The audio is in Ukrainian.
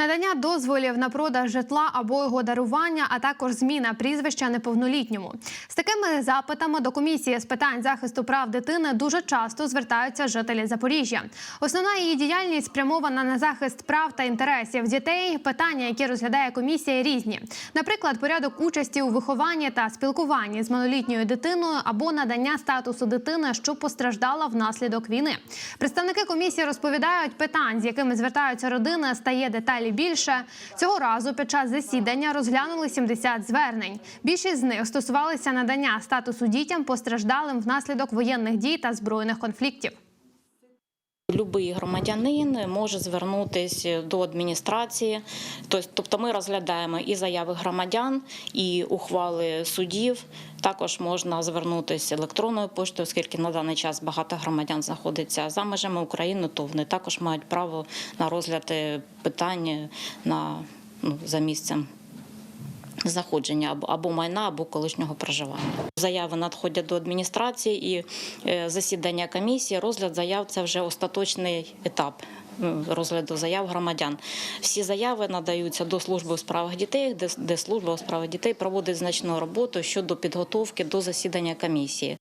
Надання дозволів на продаж житла або його дарування, а також зміна прізвища неповнолітньому. З такими запитами до комісії з питань захисту прав дитини дуже часто звертаються жителі Запоріжжя. Основна її діяльність спрямована на захист прав та інтересів дітей. Питання, які розглядає комісія, різні. Наприклад, порядок участі у вихованні та спілкуванні з малолітньою дитиною або надання статусу дитини, що постраждала внаслідок війни. Представники комісії розповідають, питань, з якими звертаються родини, стає деталі більше. Цього разу під час засідання розглянули 70 звернень. Більшість з них стосувалися надання статусу дітям постраждалим внаслідок воєнних дій та збройних конфліктів. Любий громадянин може звернутися до адміністрації, тобто ми розглядаємо і заяви громадян, і ухвали судів. Також можна звернутися електронною поштою, оскільки на даний час багато громадян знаходиться за межами України, то вони також мають право на розгляд е, питань на ну, за місцем знаходження або, майна, або колишнього проживання. Заяви надходять до адміністрації і е, засідання комісії. Розгляд заяв це вже остаточний етап. Розгляду заяв громадян. Всі заяви надаються до служби у справах дітей, де служба у справах дітей проводить значну роботу щодо підготовки до засідання комісії.